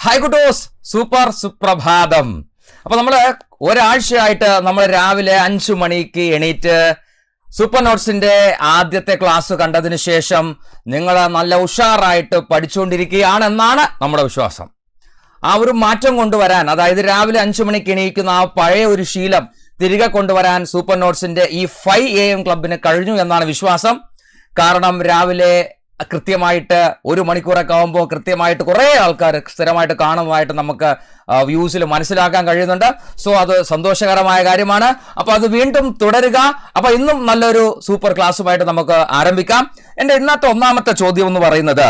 Hi കുട്ടോസ് super സുപ്രഭാതം അപ്പൊ നമ്മൾ ഒരാഴ്ചയായിട്ട് നമ്മൾ രാവിലെ അഞ്ചു മണിക്ക് എണീറ്റ് സൂപ്പർ നോട്ട്സിന്റെ ആദ്യത്തെ ക്ലാസ് കണ്ടതിന് ശേഷം നിങ്ങൾ നല്ല ഉഷാറായിട്ട് പഠിച്ചുകൊണ്ടിരിക്കുകയാണെന്നാണ് നമ്മുടെ വിശ്വാസം. ആ ഒരു മാറ്റം കൊണ്ടുവരാൻ അതായത് രാവിലെ അഞ്ചു മണിക്ക് എണീക്കുന്ന ആ പഴയ ഒരു ശീലം തിരികെ കൊണ്ടുവരാൻ സൂപ്പർ നോട്ട്സിന്റെ ഈ ഫൈവ് എ എം ക്ലബിന് കഴിഞ്ഞു എന്നാണ് വിശ്വാസം. കാരണം രാവിലെ കൃത്യമായിട്ട് ഒരു മണിക്കൂറൊക്കെ ആകുമ്പോൾ കൃത്യമായിട്ട് കുറേ ആൾക്കാർ സ്ഥിരമായിട്ട് കാണുന്നതായിട്ട് നമുക്ക് വ്യൂസിൽ മനസ്സിലാക്കാൻ കഴിയുന്നുണ്ട്. സോ അത് സന്തോഷകരമായ കാര്യമാണ്. അപ്പോൾ അത് വീണ്ടും തുടരുക. അപ്പോൾ ഇന്നും നല്ലൊരു സൂപ്പർ ക്ലാസ്സുമായിട്ട് നമുക്ക് ആരംഭിക്കാം. എന്റെ ഇന്നത്തെ ഒന്നാമത്തെ ചോദ്യം എന്ന് പറയുന്നത്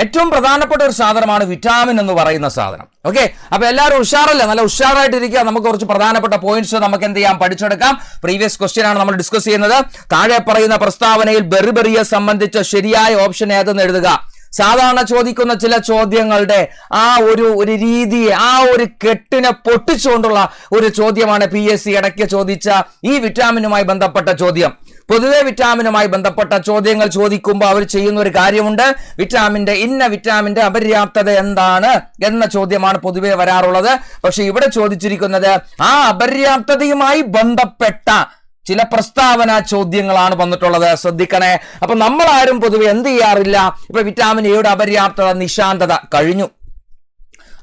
ഏറ്റവും പ്രധാനപ്പെട്ട ഒരു സാധനമാണ് വിറ്റാമിൻ എന്ന് പറയുന്ന സാധനം. ഓക്കെ അപ്പൊ എല്ലാവരും ഉഷാറല്ല? നല്ല ഉഷാറായിട്ടിരിക്കുക. നമുക്ക് കുറച്ച് പ്രധാനപ്പെട്ട പോയിന്റ്സ് നമുക്ക് എന്ത് ചെയ്യാം? പഠിച്ചെടുക്കാം. പ്രീവിയസ് ക്വസ്റ്റ്യൻ ആണ് നമ്മൾ ഡിസ്കസ് ചെയ്യുന്നത്. താഴെ പറയുന്ന പ്രസ്താവനയിൽ ബെറിബെറിയെ സംബന്ധിച്ച ശരിയായ ഓപ്ഷൻ ഏതെന്ന് എഴുതുക. സാധാരണ ചോദിക്കുന്ന ചില ചോദ്യങ്ങളുടെ ആ ഒരു ഒരു രീതിയെ ആ ഒരു കെട്ടിനെ പൊട്ടിച്ചുകൊണ്ടുള്ള ഒരു ചോദ്യമാണ് പി എസ് സി ഇടയ്ക്ക് ചോദിച്ച ഈ വിറ്റാമിനുമായി ബന്ധപ്പെട്ട ചോദ്യം. പൊതുവെ വിറ്റാമിനുമായി ബന്ധപ്പെട്ട ചോദ്യങ്ങൾ ചോദിക്കുമ്പോൾ അവർ ചെയ്യുന്ന ഒരു കാര്യമുണ്ട്. വിറ്റാമിന്റെ ഇന്ന വിറ്റാമിന്റെ അപര്യാപ്തത എന്താണ് എന്ന ചോദ്യമാണ് പൊതുവെ വരാറുള്ളത്. പക്ഷെ ഇവിടെ ചോദിച്ചിരിക്കുന്നത് ആ അപര്യാപ്തതയുമായി ബന്ധപ്പെട്ട ചില പ്രസ്താവന ചോദ്യങ്ങളാണ് വന്നിട്ടുള്ളത്. ശ്രദ്ധിക്കണേ. അപ്പൊ നമ്മൾ ആരും പൊതുവെ എന്ത് ചെയ്യാറില്ല? ഇപ്പൊ വിറ്റാമിൻ എയുടെ അപര്യാപ്തത നിശാന്തത കഴിഞ്ഞു.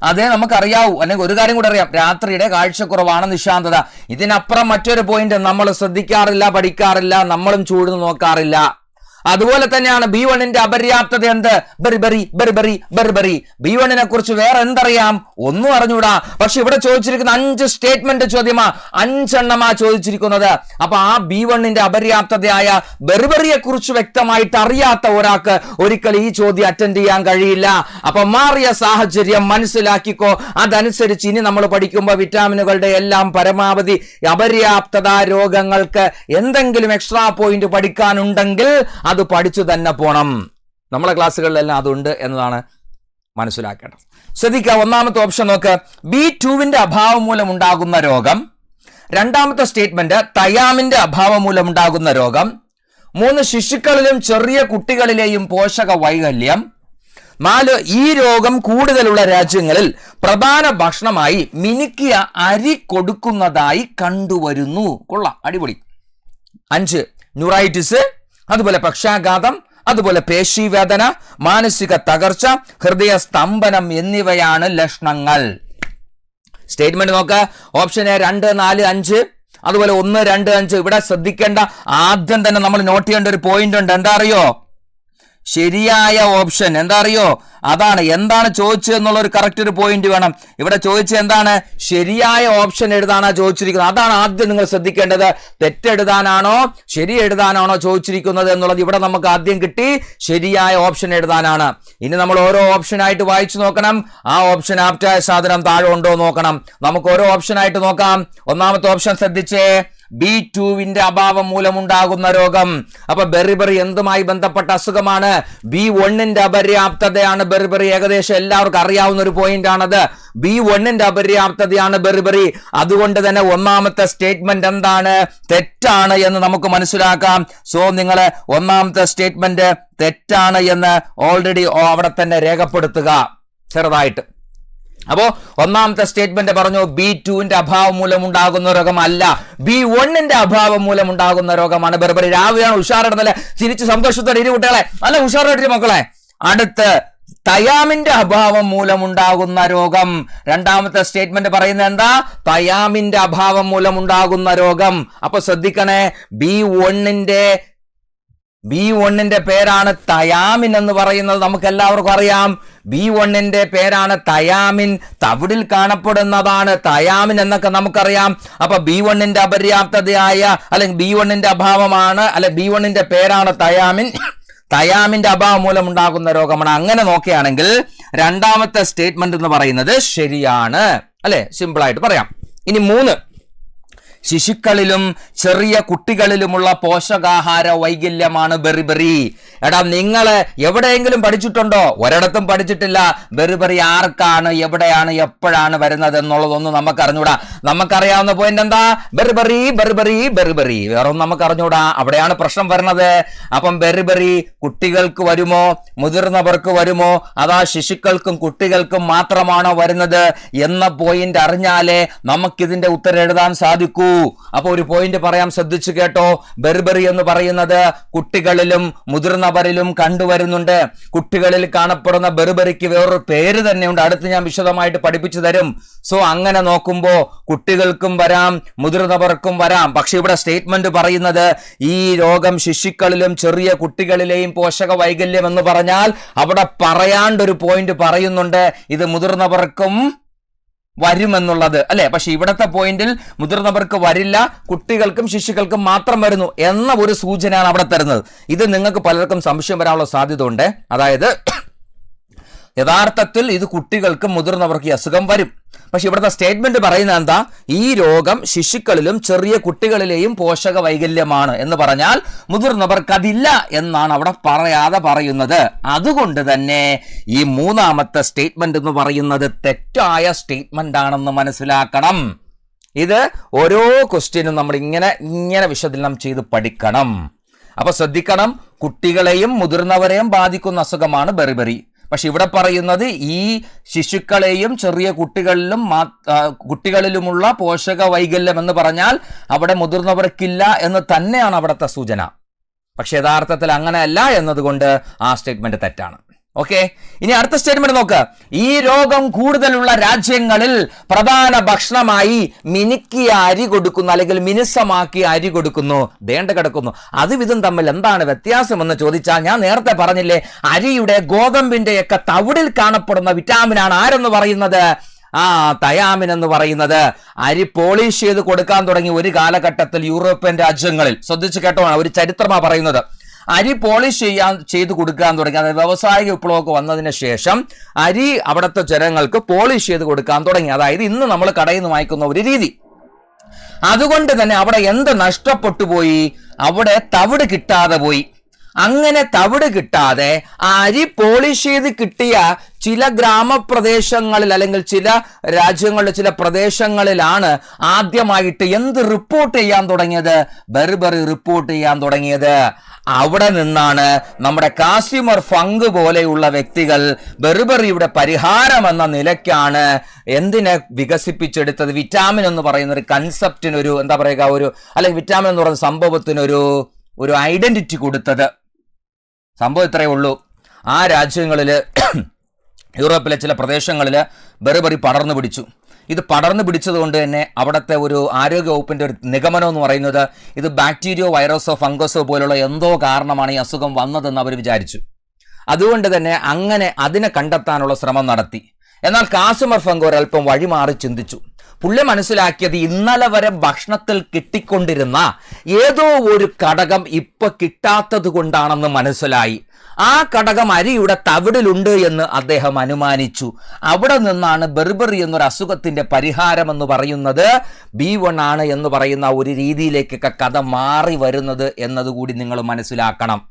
അതേ നമുക്കറിയാവൂ. അല്ലെങ്കിൽ ഒരു കാര്യം കൂടെ അറിയാം. രാത്രിയുടെ കാഴ്ചക്കുറവാണ് നിശാന്തത. ഇതിനപ്പുറം മറ്റൊരു പോയിന്റ് നമ്മൾ ശ്രദ്ധിക്കാറില്ല പഠിക്കാറില്ല നമ്മളും ചൂട് നോക്കാറില്ല. അതുപോലെ തന്നെയാണ് ബി വണ്ണിന്റെ അപര്യാപ്തത എന്ത്? ബെർബറി ബെർബറി ബെർബറി ബി വണ്ണിനെ കുറിച്ച് വേറെ എന്തറിയാം? ഒന്നും അറിഞ്ഞൂടാ. പക്ഷെ ഇവിടെ ചോദിച്ചിരിക്കുന്ന അഞ്ച് സ്റ്റേറ്റ്മെന്റ് ചോദ്യമാ. അഞ്ചെണ്ണമാ ചോദിച്ചിരിക്കുന്നത്. അപ്പൊ ആ ബി വണ്ണിന്റെ അപര്യാപ്തതയായ ബെർബറിയെ കുറിച്ച് വ്യക്തമായിട്ട് അറിയാത്ത ഒരാൾക്ക് ഒരിക്കൽ ഈ ചോദ്യം അറ്റൻഡ് ചെയ്യാൻ കഴിയില്ല. അപ്പൊ മാറിയ സാഹചര്യം മനസ്സിലാക്കിക്കോ. അതനുസരിച്ച് ഇനി നമ്മൾ പഠിക്കുമ്പോൾ വിറ്റാമിനുകളുടെ എല്ലാം പരമാവധി അപര്യാപ്തത രോഗങ്ങൾക്ക് എന്തെങ്കിലും എക്സ്ട്രാ പോയിന്റ് പഠിക്കാനുണ്ടെങ്കിൽ പഠിച്ചു തന്നെ പോണം. നമ്മളെ ക്ലാസ്സുകളിലെല്ലാം അതുണ്ട് എന്നതാണ് മനസ്സിലാക്കേണ്ടത്. ശ്രദ്ധിക്കുക ഒന്നാമത്തെ ഓപ്ഷൻ നോക്ക്. ബി ടുവിന്റെ അഭാവം മൂലം ഉണ്ടാകുന്ന രോഗം. രണ്ടാമത്തെ സ്റ്റേറ്റ്മെന്റ് തയാമിന്റെ അഭാവം മൂലം ഉണ്ടാകുന്ന രോഗം. മൂന്ന് ശിശുക്കളിലും ചെറിയ കുട്ടികളിലെയും പോഷക വൈകല്യം. നാല് ഈ രോഗം കൂടുതലുള്ള രാജ്യങ്ങളിൽ പ്രധാന ഭക്ഷണമായി മിനുക്കിയ അരി കൊടുക്കുന്നതായി കണ്ടുവരുന്നു. കൊള്ളാം അടിപൊളി. അഞ്ച് ന്യൂറൈറ്റിസ് അതുപോലെ പക്ഷാഘാതം അതുപോലെ പേശീവേദന മാനസിക തകർച്ച ഹൃദയ സ്തംഭനം എന്നിവയാണ് ലക്ഷണങ്ങൾ. സ്റ്റേറ്റ്മെന്റ് നോക്ക. ഓപ്ഷൻ എ രണ്ട് നാല് അഞ്ച്. അതുപോലെ ഒന്ന് രണ്ട് അഞ്ച്. ഇവിടെ ശ്രദ്ധിക്കേണ്ട ആദ്യം തന്നെ നമ്മൾ നോട്ട് ചെയ്യേണ്ട ഒരു പോയിന്റ് ഉണ്ട്. എന്താ അറിയോ? ശരിയായ ഓപ്ഷൻ. എന്താ അറിയോ അതാണ്. എന്താണ് ചോദിച്ചത് എന്നുള്ള ഒരു കറക്റ്റ് ഒരു പോയിന്റ് വേണം. ഇവിടെ ചോദിച്ചത് എന്താണ്? ശരിയായ ഓപ്ഷൻ എഴുതാനാ ചോദിച്ചിരിക്കുന്നത്. അതാണ് ആദ്യം നിങ്ങൾ ശ്രദ്ധിക്കേണ്ടത്. തെറ്റെഴുതാനാണോ? ശരി എഴുതാനാണോ ചോദിച്ചിരിക്കുന്നത് എന്നുള്ളത് ഇവിടെ നമുക്ക് ആദ്യം കിട്ടി. ശരിയായ ഓപ്ഷൻ എഴുതാനാണ്. ഇനി നമ്മൾ ഓരോ ഓപ്ഷനായിട്ട് വായിച്ചു നോക്കണം. ആ ഓപ്ഷൻ ആപ്റ്റായ സാധനം താഴെ ഉണ്ടോ നോക്കണം. നമുക്ക് ഓരോ ഓപ്ഷനായിട്ട് നോക്കാം. ഒന്നാമത്തെ ഓപ്ഷൻ ശ്രദ്ധിച്ചേ. ബി ടുവിന്റെ അഭാവം മൂലമുണ്ടാകുന്ന രോഗം. അപ്പൊ ബെറിബെറി എന്തുമായി ബന്ധപ്പെട്ട അസുഖമാണ്? ബി വണ്ണിന്റെ അപര്യാപ്തതയാണ് ബെറിബെറി ഏകദേശം എല്ലാവർക്കും അറിയാവുന്ന ഒരു പോയിന്റ് ആണത്. ബി വണ്ണിന്റെ അപര്യാപ്തതയാണ് ബെറിബെറി അതുകൊണ്ട് തന്നെ ഒന്നാമത്തെ സ്റ്റേറ്റ്മെന്റ് എന്താണ്? തെറ്റാണ് എന്ന് നമുക്ക് മനസ്സിലാക്കാം. സോ നിങ്ങൾ ഒന്നാമത്തെ സ്റ്റേറ്റ്മെന്റ് തെറ്റാണ് എന്ന് ഓൾറെഡി അവിടെ തന്നെ രേഖപ്പെടുത്തുക. ചെറുതായിട്ട്. അപ്പോ ഒന്നാമത്തെ സ്റ്റേറ്റ്മെന്റ് പറഞ്ഞു ബി ടുവിന്റെ അഭാവം മൂലം ഉണ്ടാകുന്ന രോഗമല്ല. ബി വണ്ണിന്റെ അഭാവം മൂലം ഉണ്ടാകുന്ന രോഗമാണ് ബെർബറി. രാവിലെയാണ് ഉഷാറിടുന്നല്ലേ ചിരിച്ച് സന്തോഷത്തോടെ ഇരു കുട്ടികളെ. നല്ല ഉഷാറായിട്ട് മക്കളെ. അടുത്ത് തയാമിന്റെ അഭാവം മൂലമുണ്ടാകുന്ന രോഗം. രണ്ടാമത്തെ സ്റ്റേറ്റ്മെന്റ് പറയുന്നത് എന്താ? തയാമിന്റെ അഭാവം മൂലമുണ്ടാകുന്ന രോഗം. അപ്പൊ ശ്രദ്ധിക്കണേ ബി വണ്ണിന്റെ ബി വണ്ണിന്റെ പേരാണ് തയാമിൻ എന്ന് പറയുന്നത് നമുക്ക് എല്ലാവർക്കും അറിയാം. ബി വണ്ണിന്റെ പേരാണ് തയാമിൻ. തവിടിൽ കാണപ്പെടുന്നതാണ് തയാമിൻ എന്നൊക്കെ നമുക്കറിയാം. അപ്പൊ ബി വണ്ണിന്റെ അപര്യാപ്തതയായ അല്ലെങ്കിൽ ബി വണ്ണിന്റെ അഭാവമാണ് അല്ലെ ബി വണ്ണിന്റെ പേരാണ് തയാമിൻ. തയാമിന്റെ അഭാവം മൂലം ഉണ്ടാകുന്ന രോഗമാണ്. അങ്ങനെ നോക്കുകയാണെങ്കിൽ രണ്ടാമത്തെ സ്റ്റേറ്റ്മെന്റ് എന്ന് പറയുന്നത് ശരിയാണ്. അല്ലെ? സിമ്പിൾ ആയിട്ട് പറയാം. ഇനി മൂന്ന്. ശിശുക്കളിലും ചെറിയ കുട്ടികളിലുമുള്ള പോഷകാഹാര വൈകല്യമാണ് ബെറിബെറി എടാ നിങ്ങൾ എവിടെയെങ്കിലും പഠിച്ചിട്ടുണ്ടോ? ഒരിടത്തും പഠിച്ചിട്ടില്ല. ബെറിബെറി ആർക്കാണ് എവിടെയാണ് എപ്പോഴാണ് വരുന്നത് എന്നുള്ളതൊന്നും നമുക്ക് അറിഞ്ഞൂടാ നമുക്കറിയാവുന്ന പോയിന്റ് എന്താ? ബെറിബെറി ബെറിബെറി ബെറിബെറി വേറെ ഒന്നും നമുക്ക് അറിഞ്ഞൂടാ അവിടെയാണ് പ്രശ്നം വരുന്നത്. അപ്പം ബെറിബെറി കുട്ടികൾക്ക് വരുമോ? മുതിർന്നവർക്ക് വരുമോ? അതാ ശിശുക്കൾക്കും കുട്ടികൾക്കും മാത്രമാണോ വരുന്നത് എന്ന പോയിന്റ് അറിഞ്ഞാലേ നമുക്കിതിന്റെ ഉത്തരം എഴുതാൻ സാധിക്കൂ. അപ്പൊ ഒരു പോയിന്റ് പറയാം. ശ്രദ്ധിച്ചു കേട്ടോ. ബെർബറി എന്ന് പറയുന്നത് കുട്ടികളിലും മുതിർന്നവരിലും കണ്ടുവരുന്നുണ്ട്. കുട്ടികളിൽ കാണപ്പെടുന്ന ബെർബറിക്ക് വേറൊരു പേര് തന്നെയുണ്ട്. അടുത്ത് ഞാൻ വിശദമായിട്ട് പഠിപ്പിച്ചു തരും. സോ അങ്ങനെ നോക്കുമ്പോൾ കുട്ടികൾക്കും വരാം മുതിർന്നവർക്കും വരാം. പക്ഷെ ഇവിടെ സ്റ്റേറ്റ്മെന്റ് പറയുന്നത് ഈ രോഗം ശിശുക്കളിലും ചെറിയ കുട്ടികളിലെയും പോഷക വൈകല്യം എന്ന് പറഞ്ഞാൽ അവിടെ പറയാണ്ടൊരു പോയിന്റ് പറയുന്നുണ്ട്. ഇത് മുതിർന്നവർക്കും വരുമെന്നുള്ളത്. അല്ലെ? പക്ഷെ ഇവിടത്തെ പോയിന്റിൽ മുതിർന്നവർക്ക് വരില്ല കുട്ടികൾക്കും ശിശുക്കൾക്കും മാത്രം വരുന്നു എന്ന ഒരു സൂചനയാണ് അവിടെ തരുന്നത്. ഇത് നിങ്ങൾക്ക് പലർക്കും സംശയം വരാനുള്ള സാധ്യത ഉണ്ട് അതായത് യഥാർത്ഥത്തിൽ ഇത് കുട്ടികൾക്കും മുതിർന്നവർക്ക് അസുഖം വരും. പക്ഷെ ഇവിടുത്തെ സ്റ്റേറ്റ്മെന്റ് പറയുന്ന എന്താ? ഈ രോഗം ശിശുക്കളിലും ചെറിയ കുട്ടികളിലെയും പോഷക വൈകല്യമാണ് എന്ന് പറഞ്ഞാൽ മുതിർന്നവർക്ക് അതില്ല എന്നാണ് അവിടെ പറയാതെ പറയുന്നത്. അതുകൊണ്ട് തന്നെ ഈ മൂന്നാമത്തെ സ്റ്റേറ്റ്മെന്റ് എന്ന് പറയുന്നത് തെറ്റായ സ്റ്റേറ്റ്മെന്റ് ആണെന്ന് മനസ്സിലാക്കണം. ഇത് ഓരോ ക്വസ്റ്റ്യനും നമ്മൾ ഇങ്ങനെ ഇങ്ങനെ വിശകലനം ചെയ്ത് പഠിക്കണം. അപ്പൊ ശ്രദ്ധിക്കണം കുട്ടികളെയും മുതിർന്നവരെയും ബാധിക്കുന്ന അസുഖമാണ് ബെറിബെറി പക്ഷെ ഇവിടെ പറയുന്നത് ഈ ശിശുക്കളെയും ചെറിയ കുട്ടികളിലും കുട്ടികളിലുമുള്ള പോഷക വൈകല്യം എന്ന് പറഞ്ഞാൽ അവിടെ മുതിർന്നവർക്കില്ല എന്ന് തന്നെയാണ് അവിടുത്തെ സൂചന. പക്ഷെ യഥാർത്ഥത്തിൽ അങ്ങനെയല്ല എന്നതുകൊണ്ട് ആ സ്റ്റേറ്റ്മെന്റ് തെറ്റാണ്. ഓക്കെ ഇനി അടുത്ത സ്റ്റേറ്റ്മെന്റ് നോക്ക്. ഈ രോഗം കൂടുതലുള്ള രാജ്യങ്ങളിൽ പ്രധാന ഭക്ഷണമായി മിനുക്കിയ അരി കൊടുക്കുന്നു അല്ലെങ്കിൽ മിനുസമാക്കിയ അരി കൊടുക്കുന്നു. വേണ്ട കിടക്കുന്നു. അതും ഇതും തമ്മിൽ എന്താണ് വ്യത്യാസമെന്ന് ചോദിച്ചാൽ ഞാൻ നേരത്തെ പറഞ്ഞില്ലേ അരിയുടെ ഗോതമ്പിന്റെയൊക്കെ തവിടിൽ കാണപ്പെടുന്ന വിറ്റാമിൻ ആണ് ആരെന്ന് പറയുന്നത്? ആ തയാമിൻ എന്ന് പറയുന്നത്. അരി പോളിഷ് ചെയ്ത് കൊടുക്കാൻ തുടങ്ങി ഒരു കാലഘട്ടത്തിൽ യൂറോപ്യൻ രാജ്യങ്ങളിൽ. ശ്രദ്ധിച്ചു കേട്ടോ ഒരു ചരിത്രമാണ് പറയുന്നത്. അരി പോളിഷ് ചെയ്യാൻ ചെയ്ത് കൊടുക്കാൻ തുടങ്ങി. അതായത് വ്യാവസായിക വിപ്ലവമൊക്കെ വന്നതിന് ശേഷം അരി അവിടുത്തെ ജനങ്ങൾക്ക് പോളിഷ് ചെയ്ത് കൊടുക്കാൻ തുടങ്ങി. അതായത് ഇന്ന് നമ്മൾ കടയിൽ നിന്ന് വാങ്ങിക്കുന്ന ഒരു രീതി. അതുകൊണ്ട് തന്നെ അവിടെ എന്ത് നഷ്ടപ്പെട്ടു പോയി? അവിടെ തവിട് കിട്ടാതെ പോയി. അങ്ങനെ തവിട് കിട്ടാതെ ആ അരി പോളിഷ് ചെയ്ത് കിട്ടിയ ചില ഗ്രാമപ്രദേശങ്ങളിൽ അല്ലെങ്കിൽ ചില രാജ്യങ്ങളിലെ ചില പ്രദേശങ്ങളിലാണ് ആദ്യമായിട്ട് എന്ത് റിപ്പോർട്ട് ചെയ്യാൻ തുടങ്ങിയത്? ബെർബറി റിപ്പോർട്ട് ചെയ്യാൻ തുടങ്ങിയത്. അവിടെ നിന്നാണ് നമ്മുടെ കാസ്യൂമർ ഫങ്ക് പോലെയുള്ള വ്യക്തികൾ ബെർബറിയുടെ പരിഹാരം എന്ന നിലയ്ക്കാണ് എന്തിനെ വികസിപ്പിച്ചെടുത്തത്. വിറ്റാമിൻ എന്ന് പറയുന്ന ഒരു കൺസെപ്റ്റിനൊരു എന്താ പറയുക ഒരു അല്ലെങ്കിൽ വിറ്റാമിൻ എന്ന് പറയുന്ന സംഭവത്തിനൊരു ഒരു ഐഡന്റിറ്റി കൊടുത്തത്. സംഭവം ഇത്രയേ ഉള്ളൂ. ആ രാജ്യങ്ങളിൽ യൂറോപ്പിലെ ചില പ്രദേശങ്ങളിൽ ബെറിബറി പടർന്നു പിടിച്ചു. ഇത് പടർന്നു പിടിച്ചതുകൊണ്ട് തന്നെ അവിടുത്തെ ഒരു ആരോഗ്യ വകുപ്പിന്റെ ഒരു നിഗമനം എന്ന് പറയുന്നത് ഇത് ബാക്ടീരിയോ വൈറസോ ഫംഗസോ പോലുള്ള എന്തോ കാരണമാണ് ഈ അസുഖം വന്നതെന്ന് അവർ വിചാരിച്ചു. അതുകൊണ്ട് തന്നെ അങ്ങനെ അതിനെ കണ്ടെത്താനുള്ള ശ്രമം നടത്തി. എന്നാൽ കാസുമർ ഫംഗ് വഴി വഴിമാറി ചിന്തിച്ചു. പുള്ളി മനസ്സിലാക്കിയത് ഇന്നലെ വരെ ഭക്ഷണത്തിൽ കിട്ടിക്കൊണ്ടിരുന്ന ഏതോ ഒരു ഘടകം ഇപ്പൊ കിട്ടാത്തത് കൊണ്ടാണെന്ന് മനസ്സിലായി. ആ ഘടകം അരിയുടെ തവിടിലുണ്ട് എന്ന് അദ്ദേഹം അനുമാനിച്ചു. അവിടെ നിന്നാണ് ബെർബറി എന്നൊരു അസുഖത്തിന്റെ പരിഹാരം എന്ന് പറയുന്നത് ബി വൺ ആണ് എന്ന് പറയുന്ന ഒരു രീതിയിലേക്കൊക്കെ കഥ മാറി വരുന്നത് എന്നതുകൂടി നിങ്ങൾ മനസ്സിലാക്കണം.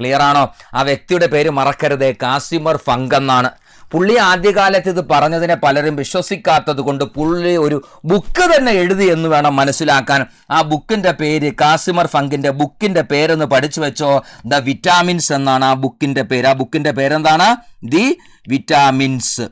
ക്ലിയർ ആണോ? ആ വ്യക്തിയുടെ പേര് മറക്കരുത്. കാസിമർ ഫങ്ക് എന്നാണ്. പുള്ളി ആദ്യകാലത്ത് ഇത് പറഞ്ഞതിനെ പലരും വിശ്വസിക്കാത്തത് കൊണ്ട് പുള്ളി ഒരു ബുക്ക് തന്നെ എഴുതി എന്ന് വേണം മനസ്സിലാക്കാൻ. ആ ബുക്കിന്റെ പേര് കാസിമർ ഫങ്കിന്റെ ബുക്കിന്റെ പേരെന്ന് പഠിച്ചു വെച്ചോ. ദ വിറ്റാമിൻസ് എന്നാണ് ആ ബുക്കിന്റെ പേര്. ആ ബുക്കിന്റെ പേരെന്താണ്? The vitamins.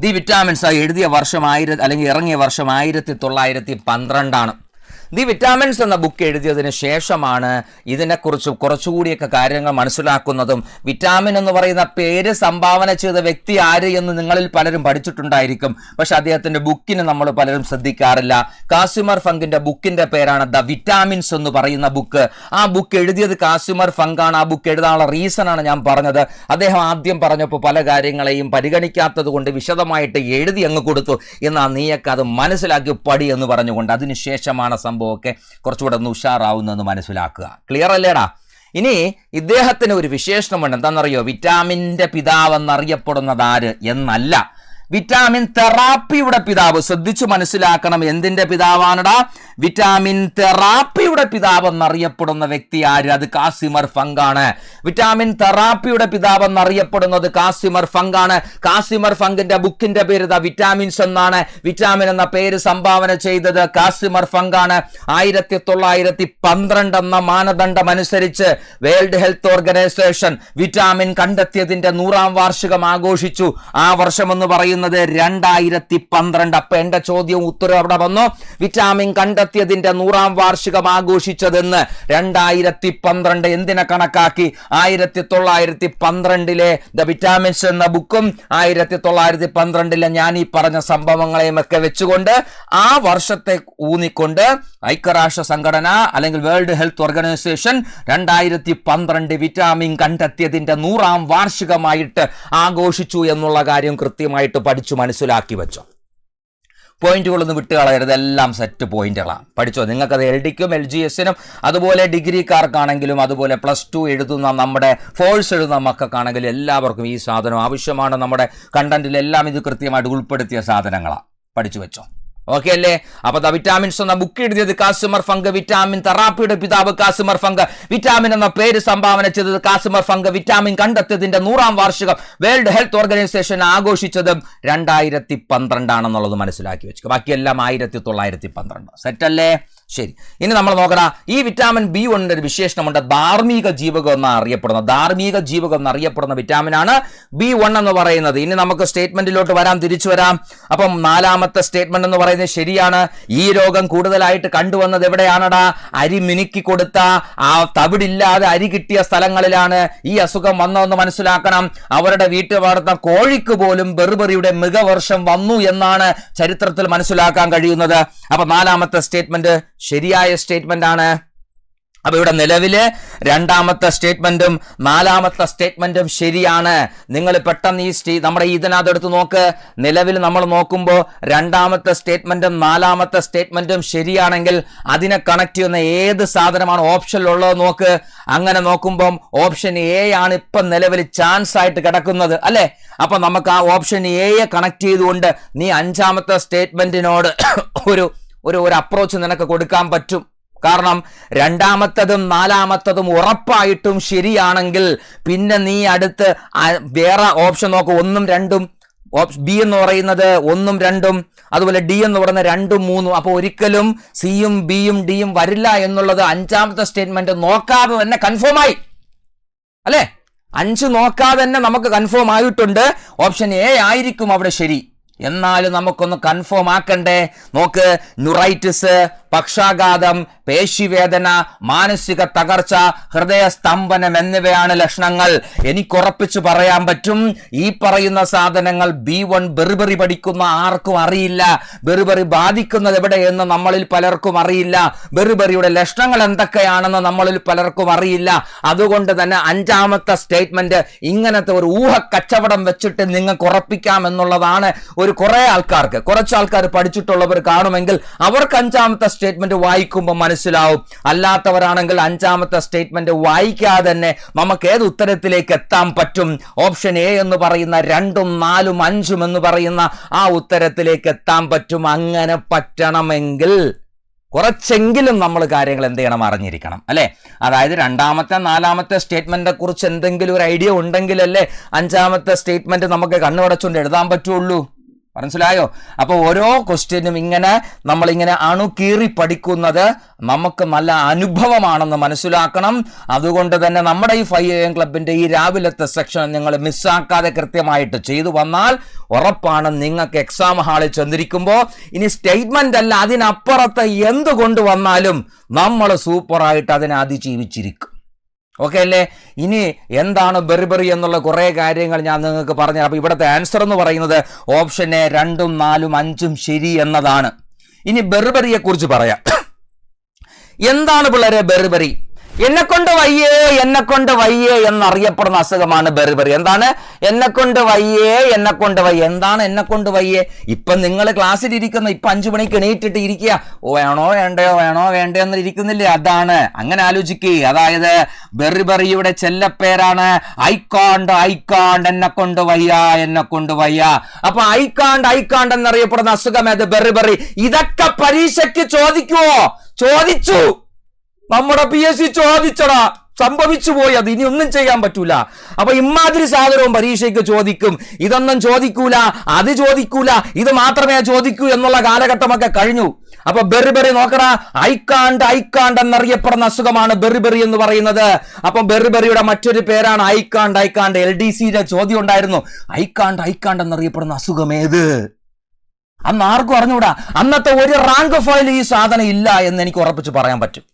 ദി വിറ്റാമിൻസ് ആ എഴുതിയ വർഷം ആയിരത്തി അല്ലെങ്കിൽ ഇറങ്ങിയ വർഷം ആയിരത്തി തൊള്ളായിരത്തി പന്ത്രണ്ടാണ്. ദി വിറ്റാമിൻസ് എന്ന ബുക്ക് എഴുതിയതിന് ശേഷമാണ് ഇതിനെക്കുറിച്ച് കുറച്ചുകൂടിയൊക്കെ കാര്യങ്ങൾ മനസ്സിലാക്കുന്നതും വിറ്റാമിൻ എന്ന് പറയുന്ന പേര് സംഭാവന ചെയ്ത വ്യക്തി ആര് എന്ന് നിങ്ങളിൽ പലരും പഠിച്ചിട്ടുണ്ടായിരിക്കും. പക്ഷെ അദ്ദേഹത്തിന്റെ ബുക്കിന് നമ്മൾ പലരും ശ്രദ്ധിക്കാറില്ല. കാസിമർ ഫങ്കിന്റെ ബുക്കിന്റെ പേരാണ് ദ വിറ്റാമിൻസ് എന്ന് പറയുന്ന ബുക്ക് ആ ബുക്ക് എഴുതിയത് കാസിമർ ഫങ്കാണ്. ആ ബുക്ക് എഴുതാനുള്ള റീസൺ ആണ് ഞാൻ പറഞ്ഞത്. അദ്ദേഹം ആദ്യം പറഞ്ഞപ്പോൾ പല കാര്യങ്ങളെയും പരിഗണിക്കാത്തത് കൊണ്ട് വിശദമായിട്ട് എഴുതി അങ്ങ് കൊടുത്തു. എന്നാൽ നീയൊക്കെ അത് മനസ്സിലാക്കി പടി എന്ന് പറഞ്ഞുകൊണ്ട് അതിനുശേഷമാണ് സംഭവമൊക്കെ കുറച്ചുകൂടെ ഒന്ന് ഉഷാറാവുന്നതെന്ന് മനസ്സിലാക്കുക. ക്ലിയർ അല്ലേടാ? ഇനി ഇദ്ദേഹത്തിന് ഒരു വിശേഷണമുണ്ട് എന്താണെന്നറിയോ? വിറ്റാമിന്റെ പിതാവെന്നറിയപ്പെടുന്നത് ആര്? എന്നല്ല. വിറ്റാമിൻ തെറാപ്പിയുടെ പിതാവ്. ശ്രദ്ധിച്ചു മനസ്സിലാക്കണം എന്തിന്റെ പിതാവാണടാ? വിറ്റാമിൻ തെറാപ്പിയുടെ പിതാവ് എന്നറിയപ്പെടുന്ന വ്യക്തി ആര്? അത് കാസിമർ ഫങ്കാണ്. വിറ്റാമിൻ തെറാപ്പിയുടെ പിതാവ് എന്നറിയപ്പെടുന്നത് കാസിമർ ഫങ്കാണ്. കാസിമർ ഫങ്കിന്റെ ബുക്കിന്റെ പേര് ദ വിറ്റാമിൻസ് എന്നാണ്. വിറ്റാമിൻ എന്ന പേര് സംഭാവന ചെയ്തത് കാസിമർ ഫങ്കാണ്. ആയിരത്തി തൊള്ളായിരത്തി പന്ത്രണ്ട് എന്ന മാനദണ്ഡം അനുസരിച്ച് വേൾഡ് ഹെൽത്ത് ഓർഗനൈസേഷൻ വിറ്റാമിൻ കണ്ടെത്തിയതിന്റെ നൂറാം വാർഷികം ആഘോഷിച്ചു. ആ വർഷം എന്ന് പറയുന്നത് രണ്ടായിരത്തി പന്ത്രണ്ട് അപ്പൊ എന്റെ ചോദ്യവും ഉത്തരവും അവിടെ വന്നു. വിറ്റാമിൻ കണ്ടെത്തിയതിന്റെ നൂറാം വാർഷികം ആഘോഷിച്ചതെന്ന് രണ്ടായിരത്തി പന്ത്രണ്ട് എന്തിനെ കണക്കാക്കി? ആയിരത്തി തൊള്ളായിരത്തി പന്ത്രണ്ടിലെ ദ വിറ്റാമിൻസ് എന്ന ബുക്കും ആയിരത്തി തൊള്ളായിരത്തി പന്ത്രണ്ടിലെ ഞാൻ ഈ പറഞ്ഞ സംഭവങ്ങളെയും ഒക്കെ വെച്ചുകൊണ്ട് ആ വർഷത്തെ ഊന്നിക്കൊണ്ട് ഐക്യരാഷ്ട്ര സംഘടന അല്ലെങ്കിൽ വേൾഡ് ഹെൽത്ത് ഓർഗനൈസേഷൻ രണ്ടായിരത്തി പന്ത്രണ്ട് വിറ്റാമിൻ കണ്ടെത്തിയതിന്റെ നൂറാം വാർഷികമായിട്ട് ആഘോഷിച്ചു എന്നുള്ള കാര്യം കൃത്യമായിട്ട് പഠിച്ചു മനസ്സിലാക്കി വെച്ചോ. പോയിന്റുകളൊന്നും വിട്ട് കളയരുത്. എല്ലാം സെറ്റ് പോയിന്റുകളാണ് പഠിച്ചോ? നിങ്ങൾക്കത് എൽ ഡിക്കും എൽ ജി എസിനും അതുപോലെ ഡിഗ്രിക്കാർക്കാണെങ്കിലും അതുപോലെ പ്ലസ് ടു എഴുതുന്ന നമ്മുടെ ഫോഴ്സ് എഴുതുന്ന മക്കൾക്കാണെങ്കിലും എല്ലാവർക്കും ഈ സാധനം ആവശ്യമാണ്. നമ്മുടെ കണ്ടന്റിലെല്ലാം ഇത് കൃത്യമായിട്ട് ഉൾപ്പെടുത്തിയ സാധനങ്ങളാണ് പഠിച്ചു വെച്ചോ? ഓക്കെ അല്ലേ? അപ്പൊ ദ വിറ്റാമിൻസ് എന്ന ബുക്ക് എഴുതിയത് കാസിമർ ഫംഗ് വിറ്റാമിൻ തെറാപ്പിയുടെ പിതാവ് കാസിമർ ഫംഗ്. വിറ്റാമിൻ എന്ന പേര് സംഭാവന ചെയ്തത് കാസിമർ ഫംഗ് വിറ്റാമിൻ കണ്ടെത്തിയതിന്റെ നൂറാം വാർഷികം വേൾഡ് ഹെൽത്ത് ഓർഗനൈസേഷൻ ആഘോഷിച്ചതും രണ്ടായിരത്തി പന്ത്രണ്ടാണെന്നുള്ളത് മനസ്സിലാക്കി വെച്ചു ബാക്കിയെല്ലാം ആയിരത്തി തൊള്ളായിരത്തി പന്ത്രണ്ട്. സെറ്റല്ലേ? ശരി. ഇനി നമ്മൾ നോക്കണ ഈ വിറ്റാമിൻ ബി വണ്ണിന്റെ ഒരു വിശേഷണമുണ്ട്. ധാർമ്മിക ജീവകം എന്ന് അറിയപ്പെടുന്ന ധാർമ്മിക ജീവകം എന്ന് അറിയപ്പെടുന്ന വിറ്റാമിനാണ് ബി വൺ എന്ന് പറയുന്നത്. ഇനി നമുക്ക് സ്റ്റേറ്റ്മെന്റിലോട്ട് വരാം തിരിച്ചു വരാം. അപ്പം നാലാമത്തെ സ്റ്റേറ്റ്മെന്റ് എന്ന് പറയുന്നത് ശരിയാണ്. ഈ രോഗം കൂടുതലായിട്ട് കണ്ടുവന്നത് എവിടെയാണടാ? അരി മിനുക്കി കൊടുത്ത ആ തവിടില്ലാതെ അരി കിട്ടിയ സ്ഥലങ്ങളിലാണ് ഈ അസുഖം വന്നതെന്ന് മനസ്സിലാക്കണം. അവരുടെ വീട്ടിൽ വളർന്ന കോഴിക്ക് പോലും ബെറുബെറിയുടെ മികവർഷം വന്നു എന്നാണ് ചരിത്രത്തിൽ മനസ്സിലാക്കാൻ കഴിയുന്നത്. അപ്പൊ നാലാമത്തെ സ്റ്റേറ്റ്മെന്റ് ശരിയായ സ്റ്റേറ്റ്മെന്റ് ആണ്. അപ്പൊ ഇവിടെ നിലവിൽ രണ്ടാമത്തെ സ്റ്റേറ്റ്മെന്റും നാലാമത്തെ സ്റ്റേറ്റ്മെന്റും ശരിയാണ്. നിങ്ങൾ പെട്ടെന്ന് ഈ സ്റ്റേ നമ്മുടെ ഇതിനകത്ത് എടുത്ത് നോക്ക്. നിലവിൽ നമ്മൾ നോക്കുമ്പോൾ രണ്ടാമത്തെ സ്റ്റേറ്റ്മെന്റും നാലാമത്തെ സ്റ്റേറ്റ്മെന്റും ശരിയാണെങ്കിൽ അതിനെ കണക്ട് ചെയ്യുന്ന ഏത് സാധനമാണ് ഓപ്ഷനിലുള്ളത് നോക്ക്. അങ്ങനെ നോക്കുമ്പം ഓപ്ഷൻ എ ആണ് ഇപ്പൊ നിലവിൽ ചാൻസ് ആയിട്ട് കിടക്കുന്നത് അല്ലെ? അപ്പൊ നമുക്ക് ആ ഓപ്ഷൻ എയെ കണക്ട് ചെയ്തുകൊണ്ട് നീ അഞ്ചാമത്തെ സ്റ്റേറ്റ്മെന്റിനോട് ഒരു ഒരു ഒരു അപ്രോച്ച് നിനക്ക് കൊടുക്കാൻ പറ്റും. കാരണം രണ്ടാമത്തതും നാലാമത്തതും ഉറപ്പായിട്ടും ശരിയാണെങ്കിൽ പിന്നെ നീ അടുത്ത് വേറെ ഓപ്ഷൻ നോക്ക്. ഒന്നും രണ്ടും ബി എന്ന് പറയുന്നത് ഒന്നും രണ്ടും അതുപോലെ ഡി എന്ന് പറയുന്ന രണ്ടും മൂന്നും. അപ്പോൾ ഒരിക്കലും സിയും ബിയും ഡിയും വരില്ല എന്നുള്ളത് അഞ്ചാമത്തെ സ്റ്റേറ്റ്മെന്റ് നോക്കാതെ തന്നെ കൺഫേം ആയി. അല്ലേ? അഞ്ച് നോക്കാതെ തന്നെ നമുക്ക് കൺഫേം ആയിട്ടുണ്ട്. ഓപ്ഷൻ എ ആയിരിക്കും അവിടെ ശരി. എന്നാലും നമുക്കൊന്ന് കൺഫേം ആക്കണ്ടേ? നോക്ക് ന്യൂറൈറ്റിസ് പക്ഷാഘാതം പേശിവേദന മാനസിക തകർച്ച ഹൃദയസ്തംഭനം എന്നിവയാണ് ലക്ഷണങ്ങൾ. എനിക്കുറപ്പിച്ചു പറയാൻ പറ്റും ഈ പറയുന്ന സാധനങ്ങൾ ബി വൺ ബെറിബറി പഠിക്കുന്ന ആർക്കും അറിയില്ല. ബെറിബറി ബാധിക്കുന്നത് എവിടെയെന്ന് നമ്മളിൽ പലർക്കും അറിയില്ല. ബെറിബറിയുടെ ലക്ഷണങ്ങൾ എന്തൊക്കെയാണെന്ന് നമ്മളിൽ പലർക്കും അറിയില്ല. അതുകൊണ്ട് തന്നെ അഞ്ചാമത്തെ സ്റ്റേറ്റ്മെന്റ് ഇങ്ങനത്തെ ഒരു ഊഹ കച്ചവടം വെച്ചിട്ട് നിങ്ങൾക്ക് ഉറപ്പിക്കാം എന്നുള്ളതാണ് ഒരു കുറെ ആൾക്കാർക്ക്. കുറച്ച് ആൾക്കാർ പഠിച്ചിട്ടുള്ളവർ കാണുമെങ്കിൽ അവർക്ക് അഞ്ചാമത്തെ സ്റ്റേറ്റ്മെന്റ് വായിക്കുമ്പോൾ മനസ്സിലാവും. അല്ലാത്തവരാണെങ്കിൽ അഞ്ചാമത്തെ സ്റ്റേറ്റ്മെന്റ് വായിക്കാതെ തന്നെ നമുക്ക് ഏത് ഉത്തരത്തിലേക്ക് എത്താൻ പറ്റും? ഓപ്ഷൻ എ എന്ന് പറയുന്ന രണ്ടും നാലും അഞ്ചും എന്ന് പറയുന്ന ആ ഉത്തരത്തിലേക്ക് എത്താൻ പറ്റും. അങ്ങനെ പറ്റണമെങ്കിൽ കുറച്ചെങ്കിലും നമ്മൾ കാര്യങ്ങൾ എന്ത് ചെയ്യണം? അറിഞ്ഞിരിക്കണം. അല്ലേ? അതായത് രണ്ടാമത്തെ നാലാമത്തെ സ്റ്റേറ്റ്മെന്റിനെ കുറിച്ച് എന്തെങ്കിലും ഒരു ഐഡിയ ഉണ്ടെങ്കിലല്ലേ അഞ്ചാമത്തെ സ്റ്റേറ്റ്മെന്റ് നമുക്ക് കണ്ണുടച്ചുകൊണ്ട് എഴുതാൻ പറ്റുള്ളൂ. മനസ്സിലായോ? അപ്പോൾ ഓരോ ക്വസ്റ്റ്യനും ഇങ്ങനെ നമ്മളിങ്ങനെ അണുകീറി പഠിക്കുന്നത് നമുക്ക് നല്ല അനുഭവമാണെന്ന് മനസ്സിലാക്കണം. അതുകൊണ്ട് തന്നെ നമ്മുടെ ഈ ഫൈവ് എം ക്ലബിന്റെ ഈ രാവിലത്തെ സെക്ഷൻ നിങ്ങൾ മിസ്സാക്കാതെ കൃത്യമായിട്ട് ചെയ്തു വന്നാൽ ഉറപ്പാണ് നിങ്ങൾക്ക് എക്സാം ഹാളിൽ ചെന്നിരിക്കുമ്പോൾ ഇനി സ്റ്റേറ്റ്മെന്റ് അല്ല അതിനപ്പുറത്തെ എന്ത് കൊണ്ടുവന്നാലും നമ്മൾ സൂപ്പറായിട്ട് അതിനെ അതിജീവിച്ചിരിക്കും. ഓക്കെ അല്ലേ? ഇനി എന്താണ് ബെറിബറി എന്നുള്ള കുറേ കാര്യങ്ങൾ ഞാൻ നിങ്ങൾക്ക് പറഞ്ഞു അപ്പോൾ ഇവിടുത്തെ ആൻസർ എന്ന് പറയുന്നത് ഓപ്ഷൻ എ രണ്ടും നാലും അഞ്ചും ശരി എന്നതാണ്. ഇനി ബെറിബെറിയെക്കുറിച്ച് പറയാം. എന്താണ് പിള്ളേരെ ബെറിബറി എന്നെ കൊണ്ട് വയ്യേ എന്നെ കൊണ്ട് വയ്യേ എന്നറിയപ്പെടുന്ന അസുഖമാണ് ബെറിബെറി. എന്താണ്? എന്നെ കൊണ്ട് വയ്യേ എന്നെ കൊണ്ട് വയ്യേ. എന്താണ് എന്നെ കൊണ്ട് വയ്യേ? ഇപ്പൊ നിങ്ങൾ ക്ലാസ്സിൽ ഇരിക്കുന്ന ഇപ്പൊ അഞ്ചു മണിക്ക് എണീറ്റിട്ട് ഇരിക്കുക. വേണോ വേണ്ടയോ വേണോ വേണ്ടയോ എന്ന് ഇരിക്കുന്നില്ലേ? അതാണ്. അങ്ങനെ ആലോചിക്കേ. അതായത് ബെറിബെറിയുടെ ചെല്ലപ്പേരാണ്. ഐക്കാണ്ട് ഐക്കാണ്ട് എന്നെ കൊണ്ട് വയ്യ എന്നെ കൊണ്ട് വയ്യ. അപ്പൊ ഐക്കാണ്ട് ഐക്കാണ്ട് എന്നറിയപ്പെടുന്ന അസുഖം ഏത്? ബെറിബെറി. ഇതൊക്കെ പരീക്ഷയ്ക്ക് ചോദിക്കുവോ? ചോദിച്ചു. നമ്മുടെ പി എസ് സി ചോദിച്ചടാ. സംഭവിച്ചു പോയി അത്. ഇനി ഒന്നും ചെയ്യാൻ പറ്റൂല. അപ്പൊ ഇമാതിരി സാധനവും പരീക്ഷയ്ക്ക് ചോദിക്കും. ഇതൊന്നും ചോദിക്കൂല. അത് ചോദിക്കൂല. ഇത് മാത്രമേ ചോദിക്കൂ എന്നുള്ള കാലഘട്ടമൊക്കെ കഴിഞ്ഞു. അപ്പൊ ബെറി ബെറി നോക്കടാ. ഐക്കാണ്ട് ഐക്കാണ്ട് എന്നറിയപ്പെടുന്ന അസുഖമാണ് ബെറി ബെറി എന്ന് പറയുന്നത്. അപ്പൊ ബെറി ബെറിയുടെ മറ്റൊരു പേരാണ് ഐക്കാണ്ട് ഐക്കാണ്ട് എൽ ഡി സിയുടെ ചോദ്യം ഉണ്ടായിരുന്നു. ഐക്കാണ്ട് ഐക്കാണ്ട് എന്നറിയപ്പെടുന്ന അസുഖം ഏത്? അന്ന് ആർക്കും അറിഞ്ഞൂടാ. അന്നത്തെ ഒരു റാങ്ക് ഫയൽ ഈ സാധനം ഇല്ല എന്ന് എനിക്ക് ഉറപ്പിച്ച് പറയാൻ പറ്റും.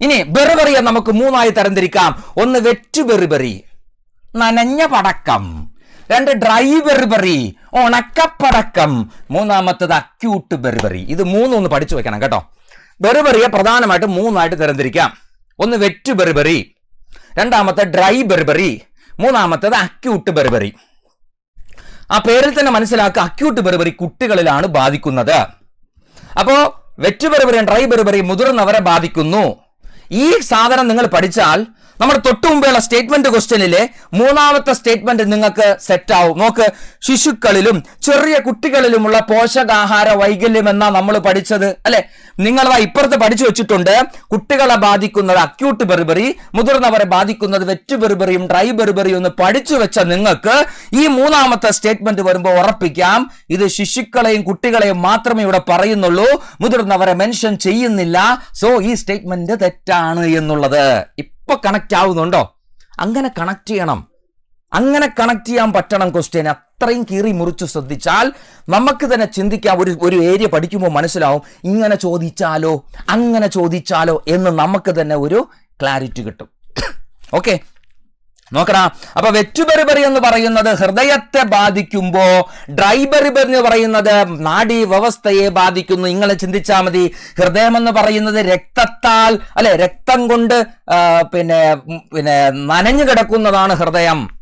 ഇനി ബെറുബെറിയെ നമുക്ക് മൂന്നായി തരംതിരിക്കാം. ഒന്ന് വെറ്റ് ബെറുബെറി നനഞ്ഞ പടക്കം രണ്ട് ഡ്രൈ ബെറുബെറി ഉണക്കപ്പടക്കം മൂന്നാമത്തത് അക്യൂട്ട് ബെറുബെറി ഇത് മൂന്നും ഒന്ന് പഠിച്ചു വെക്കണം കേട്ടോ. ബെറുബെറിയെ പ്രധാനമായിട്ട് മൂന്നായിട്ട് തരംതിരിക്കാം. ഒന്ന് വെറ്റ് ബെറുബെറി രണ്ടാമത്തെ ഡ്രൈ ബെറുബെറി മൂന്നാമത്തത് അക്യൂട്ട് ബെറുബെറി ആ പേരിൽ തന്നെ മനസ്സിലാക്കുക അക്യൂട്ട് ബെറുബെറി കുട്ടികളിലാണ് ബാധിക്കുന്നത്. അപ്പോ വെറ്റ് ബെറുബെറി ഡ്രൈ ബെറുബെറി മുതിർന്നവരെ ബാധിക്കുന്നു. ഈ സാധനം നിങ്ങൾ പഠിച്ചാൽ നമ്മുടെ തൊട്ടു മുമ്പെയുള്ള സ്റ്റേറ്റ്മെന്റ് ക്വസ്റ്റ്യനിലെ മൂന്നാമത്തെ സ്റ്റേറ്റ്മെന്റ് നിങ്ങൾക്ക് സെറ്റ് ആവും. നോക്ക് ശിശുക്കളിലും ചെറിയ കുട്ടികളിലുമുള്ള പോഷകാഹാര വൈകല്യം എന്നാ നമ്മൾ പഠിച്ചത് അല്ലെ? നിങ്ങൾ ദാ ഇപ്പുറത്ത് പഠിച്ചു വെച്ചിട്ടുണ്ട് കുട്ടികളെ ബാധിക്കുന്നത് അക്യൂട്ട് ബെറിബറി മുതിർന്നവരെ ബാധിക്കുന്നത് വെറ്റ് ബെറിബറിയും ഡ്രൈ ബെറിബറിയും ഒന്ന് പഠിച്ചു വെച്ച നിങ്ങൾക്ക് ഈ മൂന്നാമത്തെ സ്റ്റേറ്റ്മെന്റ് വരുമ്പോൾ ഉറപ്പിക്കാം. ഇത് ശിശുക്കളെയും കുട്ടികളെയും മാത്രമേ ഇവിടെ പറയുന്നുള്ളൂ. മുതിർന്നവരെ മെൻഷൻ ചെയ്യുന്നില്ല. സോ ഈ സ്റ്റേറ്റ്മെന്റ് തെറ്റാണ് എന്നുള്ളത്. ഇപ്പൊ കണക്ട് ആവുന്നുണ്ടോ? അങ്ങനെ കണക്ട് ചെയ്യണം. അങ്ങനെ കണക്ട് ചെയ്യാൻ പറ്റണം ക്വസ്റ്റ്യൻ അത്രയും കീറി മുറിച്ച് ശ്രദ്ധിച്ചാൽ നമുക്ക് തന്നെ ചിന്തിക്കാം ഒരു ഒരു ഏരിയ പഠിക്കുമ്പോൾ മനസ്സിലാവും ഇങ്ങനെ ചോദിച്ചാലോ അങ്ങനെ ചോദിച്ചാലോ എന്ന് നമുക്ക് തന്നെ ഒരു ക്ലാരിറ്റി കിട്ടും. ഓക്കെ നോക്കടാ അപ്പൊ വെറ്റുബെറിബറി എന്ന് പറയുന്നത് ഹൃദയത്തെ ബാധിക്കുമ്പോ ഡ്രൈബെറിബറി എന്ന് പറയുന്നത് നാഡീ വ്യവസ്ഥയെ ബാധിക്കുന്നു. നിങ്ങൾ ചിന്തിച്ചാൽ മതി. ഹൃദയം എന്ന് പറയുന്നത് രക്തത്താൽ അല്ലെ രക്തം കൊണ്ട് പിന്നെ പിന്നെ നനഞ്ഞു കിടക്കുന്നതാണ് ഹൃദയം.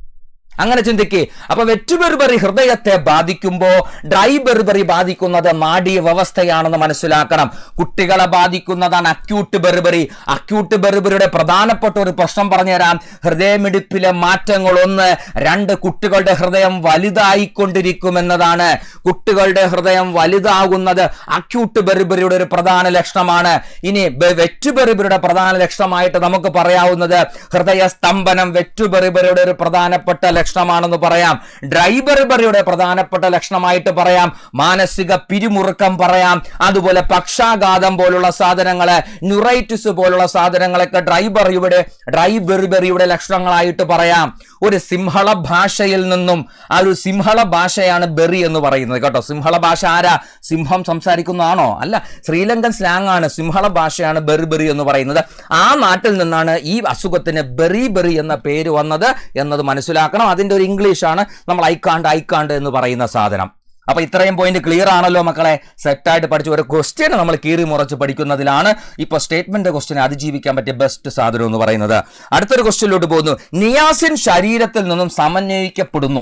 അങ്ങനെ ചിന്തിക്കേ. അപ്പൊ ബെർബറി ഹൃദയത്തെ ബാധിക്കുമ്പോ ഡ്രൈ ബെർബറി ബാധിക്കുന്നത് നാഡീ വ്യവസ്ഥയാണെന്ന് മനസ്സിലാക്കണം. കുട്ടികളെ ബാധിക്കുന്നതാണ് അക്യൂട്ട് ബെർബറി. അക്യൂട്ട് ബെർബറിയുടെ പ്രധാനപ്പെട്ട ഒരു പ്രശ്നം പറഞ്ഞുതരാം ഹൃദയമിടിപ്പിലെ മാറ്റങ്ങൾ ഒന്ന് രണ്ട് കുട്ടികളുടെ ഹൃദയം വലുതായിക്കൊണ്ടിരിക്കുമെന്നതാണ്. കുട്ടികളുടെ ഹൃദയം വലുതാകുന്നത് അക്യൂട്ട് ബെർബറിയുടെ ഒരു പ്രധാന ലക്ഷണമാണ്. ഇനി വെറ്റുബെറിബറിയുടെ പ്രധാന ലക്ഷണമായിട്ട് നമുക്ക് പറയാവുന്നത് ഹൃദയ സ്തംഭനം വെറ്റുബെറിബറിയുടെ ഒരു പ്രധാനപ്പെട്ട ലക്ഷണമാണെന്ന് പറയാം. ഡ്രൈബെറിബറിയുടെ പ്രധാനപ്പെട്ട ലക്ഷണമായിട്ട് പറയാം. മാനസിക പിരിമുറുക്കം പറയാം. അതുപോലെ പക്ഷാഘാതം പോലുള്ള സാധനങ്ങൾ ന്യൂറൈറ്റിസ് പോലുള്ള സാധനങ്ങളൊക്കെ ഡ്രൈബറിയുടെ ഡ്രൈബെറിബറിയുടെ ലക്ഷണങ്ങളായിട്ട് പറയാം. ഒരു സിംഹള ഭാഷയിൽ നിന്നും ആ ഒരു സിംഹള ഭാഷയാണ് ബെറി എന്ന് പറയുന്നത് കേട്ടോ. സിംഹള ഭാഷ ആരാ? സിംഹം സംസാരിക്കുന്നതാണോ? അല്ല ശ്രീലങ്കൻ സ്ലാങ് ആണ് സിംഹള ഭാഷയാണ് ബെറി ബെറി എന്ന് പറയുന്നത്. ആ നാട്ടിൽ നിന്നാണ് ഈ അസുഖത്തിന് ബെറി ബെറി എന്ന പേര് വന്നത് എന്നത് മനസ്സിലാക്കണം. അതിന്റെ ഒരു ഇംഗ്ലീഷാണ് നമ്മൾ ഐക്കാണ്ട് ഐക്കാണ്ട് എന്ന് പറയുന്ന സാധനം. അപ്പൊ ഇത്രയും പോയിന്റ് ക്ലിയർ ആണല്ലോ മക്കളെ. സെറ്റായിട്ട് പഠിച്ചു. ഒരു ക്വസ്റ്റ്യൻ നമ്മൾ കീറി മുറച്ച് പഠിക്കുന്നതിലാണ് ഇപ്പൊ സ്റ്റേറ്റ്മെന്റ് ക്വസ്റ്റ്യൻ അതിജീവിക്കാൻ പറ്റിയ ബെസ്റ്റ് സാധനം എന്ന് പറയുന്നത്. അടുത്തൊരു ക്വസ്റ്റ്യനിലോട്ട് പോകുന്നു. നിയാസിൻ ശരീരത്തിൽ നിന്നും സമന്വയിക്കപ്പെടുന്നു.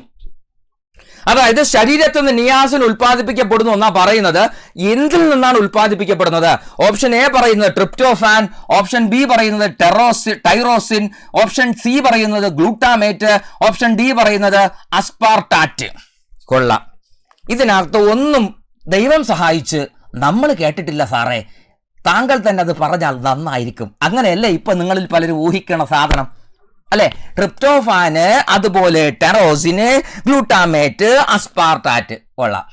അതായത് ശരീരത്തിൽ നിന്ന് നിയാസിൻ ഉൽപ്പാദിപ്പിക്കപ്പെടുന്നു എന്നാ പറയുന്നത്. എന്തിൽ നിന്നാണ് ഉൽപ്പാദിപ്പിക്കപ്പെടുന്നത്? ഓപ്ഷൻ എ പറയുന്നത് ട്രിപ്റ്റോഫാൻ ഓപ്ഷൻ ബി പറയുന്നത് ടെറോസി ടൈറോസിൻ ഓപ്ഷൻ സി പറയുന്നത് ഗ്ലൂട്ടാമേറ്റ് ഓപ്ഷൻ ഡി പറയുന്നത് അസ്പാർട്ടാറ്റ്. കൊള്ളാം. ഇതിനകത്ത് ഒന്നും ദൈവം സഹായിച്ച് നമ്മൾ കേട്ടിട്ടില്ല സാറേ. താങ്കൾ തന്നെ അത് പറഞ്ഞാൽ നന്നായിരിക്കും. അങ്ങനെയല്ലേ ഇപ്പം നിങ്ങളിൽ പലരും ഊഹിക്കണ സാധനം? അല്ലെ? ട്രിപ്റ്റോഫാന് അതുപോലെ ടെറോസിന് ഗ്ലൂട്ടാമേറ്റ് അസ്പാർട്ടാറ്റ് കൊള്ളാം.